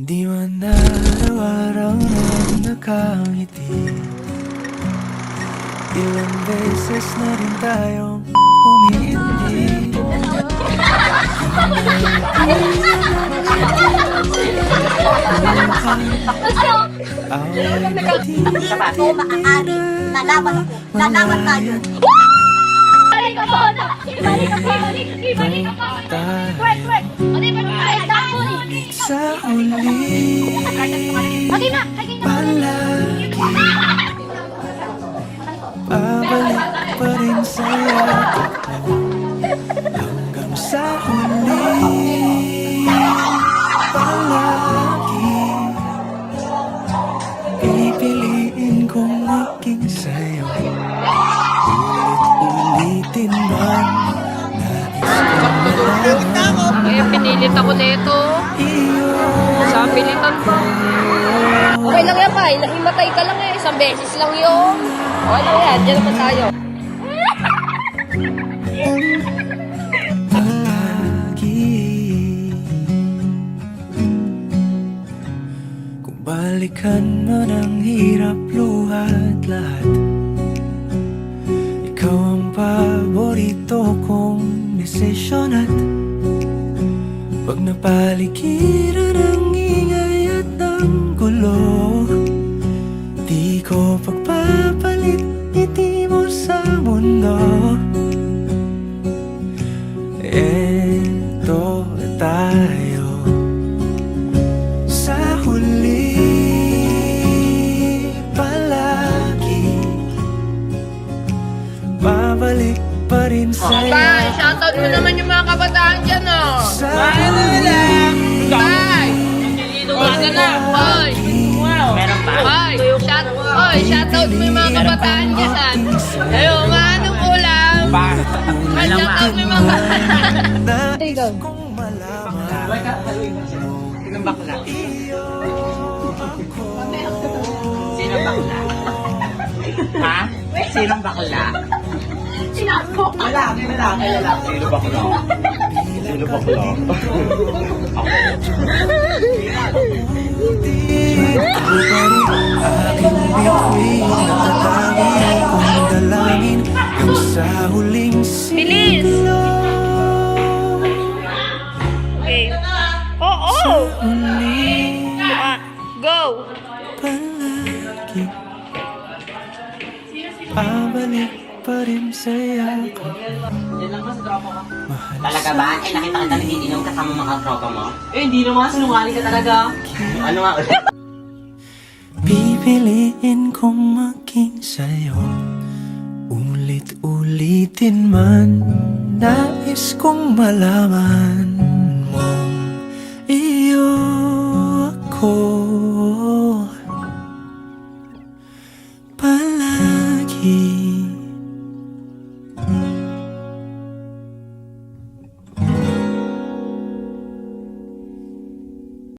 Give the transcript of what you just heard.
Hindi man araw-araw na nakangiti Ilang beses na rin tayong umiindi na Ako. Lalaban ako. Lalaban tayo. Balik ka po! Balik ka po! Balik ka po! tayo O, di Sa na! Na! palagi Babalik pa rin sa yakap mo Hanggang sa huli Palagi. Pipiliin kong maging sa'yo. Ulit-ulitin man Nais ko Eh, pinilit ako nito. Pilitan pa. Okay lang yan, Pai. Nahimatay ka lang eh. Isang beses lang yun. Okay lang yan. Diyan naman tayo. Kung balikan man ang hirap luhat lahat Ikaw ang paborito kong desisyon at Pag napaligiran ang at ng gulo Di ko pagpapalit ngiti mo sa mundo. Eto tayo Sa huli. Palagi Babalik pa rin sa'yo. Pai, shoutout mo naman yung mga kabataan dyan, oh. Sa huli shoutout mo yung mga kabataan dyan, ah. Ayun, nga, anong ulam? Shoutout mo yung mga kabataan. Malaman Sinong bakla? Ako Sinong bakla? ha? Sinong bakla? Lalaki, lalaki, lalaki. Sino bakla? Sino bakla? Aking sa huling Bilis! siglo Okay. Oo! Uli Ah, go! palagi Pabalik pa rin sa yakap Yan lang ba sa tropa ko? Mahal Talaga ba? Eh, nakita kita nagiinom kasama mga tropa mo? Eh, hindi naman. Sinungaling ka talaga. ano nga ulit? Pipiliin kong kong malaman